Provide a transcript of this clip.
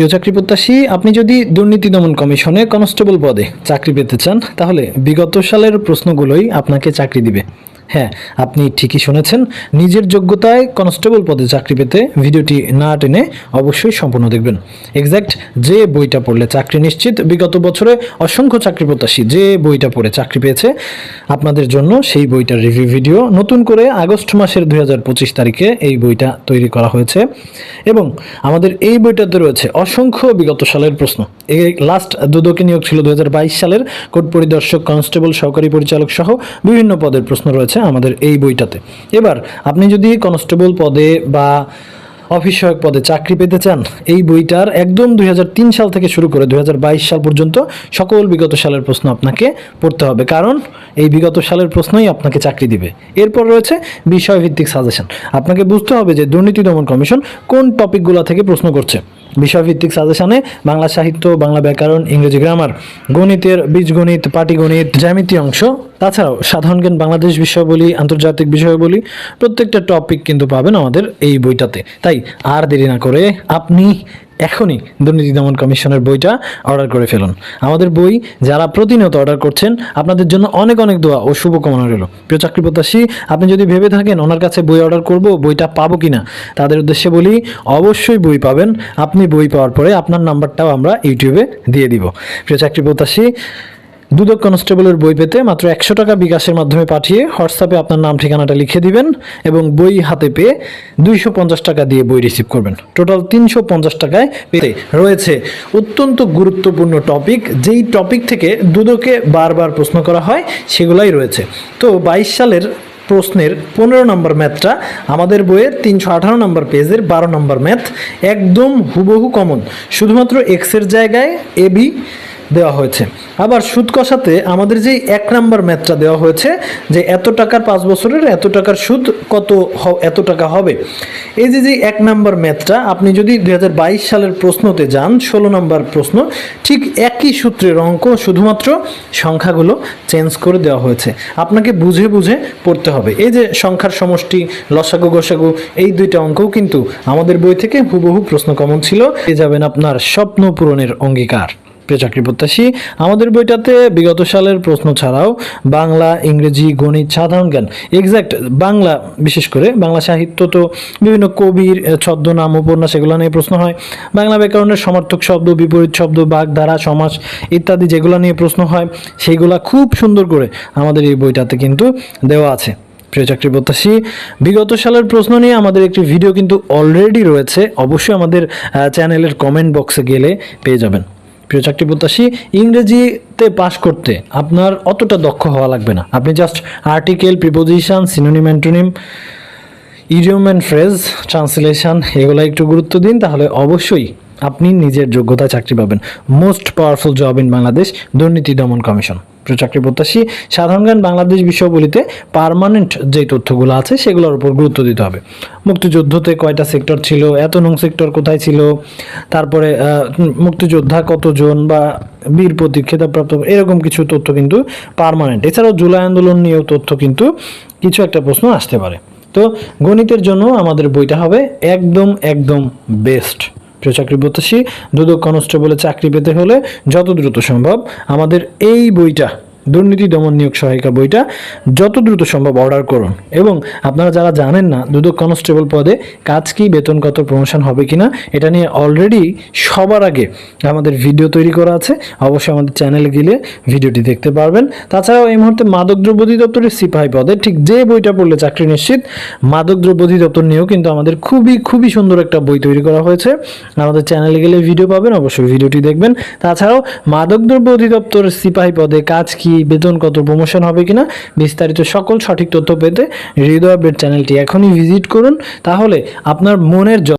প্রিয় চাকরি প্রত্যাশী, আপনি যদি দুর্নীতি দমন কমিশনে কনস্টেবল পদে চাকরি পেতে চান, তাহলে বিগত সালের প্রশ্নগুলোই আপনাকে চাকরি দিবে। হ্যাঁ আপনি ঠিকই শুনেছেন। নিজের যোগ্যতায় কনস্টেবল পদে চাকরি পেতে ভিডিওটি না টেনে অবশ্যই সম্পূর্ণ দেখবেন। এক্স্যাক্ট যে বইটা পড়লে চাকরি নিশ্চিত, বিগত বছরে অসংখ্য চাকরি প্রত্যাশী যে বইটা পড়ে চাকরি পেয়েছে, আপনাদের জন্য সেই বইটার রিভিউ ভিডিও নতুন করে আগস্ট মাসের দুই হাজার পঁচিশ তারিখে এই বইটা তৈরি করা হয়েছে। এবং আমাদের এই বইটাতে রয়েছে অসংখ্য বিগত সালের প্রশ্ন। এই লাস্ট দুদকে নিয়োগ ছিল দুই হাজার বাইশ সালের। কোর্ট পরিদর্শক, কনস্টেবল, সহকারী পরিচালক সহ বিভিন্ন পদের প্রশ্ন রয়েছে। আমাদের এই বইটাতে। এবার, আপনি যদি কনস্টেবল পদে বা অফিস সহায়ক পদে চাকরি পেতে চান, এই বইটার একদম দুই সাল থেকে শুরু করে দুই সাল পর্যন্ত সকল বিগত সালের প্রশ্ন আপনাকে পড়তে হবে। কারণ, এই বিগত সালের প্রশ্নই আপনাকে চাকরি দিবে। এরপর রয়েছে বিষয়ভিত্তিক সাজেশন। আপনাকে বুঝতে হবে যে দুর্নীতি দমন কমিশন কোন টপিকগুলো থেকে প্রশ্ন করছে। বিষয়ভিত্তিক সাজেশনে বাংলা সাহিত্য, বাংলা ব্যাকরণ, ইংরেজি গ্রামার, গণিতের, বীজগণিত, পাটিগণিত, জ্যামিতি অংশ, তাছাড়াও সাধারণ জ্ঞান, বাংলাদেশ বিষয়াবলী, আন্তর্জাতিক বিষয়াবলী, প্রত্যেকটা টপিক কিন্তু পাবেন আমাদের এই বইটাতে। তাই আর দেরি না করে আপনি এখনই দুর্নীতি দমন কমিশনের বইটা অর্ডার করে ফেলুন। আমাদের বই যারা প্রতিনিয়ত অর্ডার করছেন, আপনাদের জন্য অনেক অনেক দোয়া ও শুভকামনা রইল। প্রিয় চাকরি প্রত্যাশী, আপনি যদি ভেবে থাকেন ওনার কাছে বই অর্ডার করব, বইটা পাবো কি না তাদের উদ্দেশ্যে বলি, অবশ্যই বই পাবেন। আপনি বই পাওয়ার পরে আপনার নাম্বারটাও আমরা ইউটিউবে দিয়ে দিব। প্রিয় চাকরি প্রত্যাশী দুদক কনস্টেবলের বই পেতে মাত্র একশো টাকা বিকাশের মাধ্যমে পাঠিয়ে হোয়াটসঅ্যাপে আপনার নাম, ঠিকানাটা লিখে দিবেন এবং বই হাতে পেয়ে দুইশো পঞ্চাশ টাকা দিয়ে বই রিসিভ করবেন। টোটাল তিনশো পঞ্চাশ টাকায় পেতে রয়েছে অত্যন্ত গুরুত্বপূর্ণ টপিক। যেই টপিক থেকে দুদকে বারবার প্রশ্ন করা হয়, সেগুলাই রয়েছে। তো বাইশ সালের প্রশ্নের পনেরো নম্বর ম্যাথটা আমাদের বইয়ের তিনশো আঠারো নম্বর পেজের বারো নম্বর ম্যাথ একদম হুবহু কমন শুধুমাত্র এক্সের জায়গায় এবি দেওয়া হয়েছে। আবার সুদ কষাতে আমাদের যে এক নাম্বার ম্যাথটা দেওয়া হয়েছে, যে এত টাকার পাঁচ বছরের এত টাকার সুদ কত এত টাকা হবে? এই যে যে এক নাম্বার ম্যাথটা, আপনি যদি দু হাজার বাইশ সালের প্রশ্নতে যান, ষোলো নাম্বার প্রশ্ন, ঠিক একই সূত্রের অঙ্ক শুধুমাত্র সংখ্যাগুলো চেঞ্জ করে দেওয়া হয়েছে। আপনাকে বুঝে বুঝে পড়তে হবে। এই যে সংখ্যার সমষ্টি, লসাগু, গোসাগু, এই দুইটা অঙ্কও কিন্তু আমাদের বই থেকে হুবহু প্রশ্ন কমন ছিল। পেয়ে যাবেন আপনার স্বপ্ন পূরণের অঙ্গীকার। চাকরি প্রত্যাশী, আমাদের বইটাতে বিগত সালের প্রশ্ন ছাড়াও বাংলা, ইংরেজি, গণিত, সাধারণ জ্ঞান এক্স্যাক্ট বাংলা, বিশেষ করে বাংলা সাহিত্য তো বিভিন্ন কবির ছদ্মনাম উপন্যাস এগুলো নিয়ে প্রশ্ন হয়। বাংলা ব্যাকরণের সমর্থক শব্দ, বিপরীত শব্দ বাগধারা সমাস ইত্যাদি যেগুলো নিয়ে প্রশ্ন হয়, সেইগুলা খুব সুন্দর করে আমাদের এই বইটাতে কিন্তু দেওয়া আছে। প্রিয় চাকরি প্রত্যাশী, বিগত সালের প্রশ্ন নিয়ে আমাদের একটি ভিডিও কিন্তু অলরেডি রয়েছে। অবশ্যই আমাদের চ্যানেলের কমেন্ট বক্সে গেলে পেয়ে যাবেন। প্রিয় চাকরি প্রত্যাশী ইংরেজিতে পাশ করতে আপনার অতটা দক্ষ হওয়া লাগবে না। আপনি just article preposition synonym antonym idiom and phrase translation এগুলো একটু গুরুত্ব দিন, তাহলে অবশ্যই আপনি নিজের যোগ্যতায় চাকরি পাবেন। Most powerful job in Bangladesh দুর্নীতি দমন কমিশন। চাকরি প্রত্যাশী, সাধারণ জ্ঞান বাংলাদেশ বিষয়গুলিতে পারমানেন্ট যে তথ্যগুলো আছে সেগুলোর উপর গুরুত্ব দিতে হবে। মুক্তিযুদ্ধতে কয়টা সেক্টর ছিল, এত নং সেক্টর কোথায় ছিল, তারপরে মুক্তিযোদ্ধা কতজন বা বীর প্রতীক খেতাবপ্রাপ্ত এরকম কিছু তথ্য কিন্তু পারমানেন্ট এছাড়াও জুলাই আন্দোলন নিয়েও তথ্য কিন্তু কিছু একটা প্রশ্ন আসতে পারে। তো গণিতের জন্য আমাদের বইটা হবে একদম একদম বেস্ট প্রিয় চাকরি প্রত্যাশী দুদক কনস্টেবলে চাকরি পেতে হলে যত দ্রুত সম্ভব আমাদের এই বইটা দুর্নীতি দমন নিয়োগ সহায়িকা বইটা যত দ্রুত সম্ভব অর্ডার করুন। এবং আপনারা যারা জানেন না দুদক কনস্টেবল পদে কাজ কি, বেতন কত প্রমোশন হবে কিনা, এটা নিয়ে অলরেডি সবার আগে আমাদের ভিডিও তৈরি করা আছে। অবশ্যই আমাদের চ্যানেলে গেলে ভিডিওটি দেখতে পারবেন। তাছাড়াও এই মুহূর্তে মাদকদ্রব্য অধিদপ্তরের সিপাহি পদে ঠিক যে বইটা পড়লে চাকরি নিশ্চিত মাদকদ্রব্য অধিদপ্তর নিয়েও কিন্তু আমাদের খুবই খুবই সুন্দর একটা বই তৈরি করা হয়েছে। আমাদের চ্যানেলে গেলে ভিডিও পাবেন, অবশ্যই ভিডিওটি দেখবেন। তাছাড়াও মাদকদ্রব্য অধিদপ্তরের সিপাহি পদে কাজ কি বেতন কত প্রমোশন হবে কিনা, বিস্তারিত সকল সঠিক তথ্য পেতে হৃদয় আপডেট চ্যানেলটি এখনই ভিজিট করুন। তাহলে আপনার মনের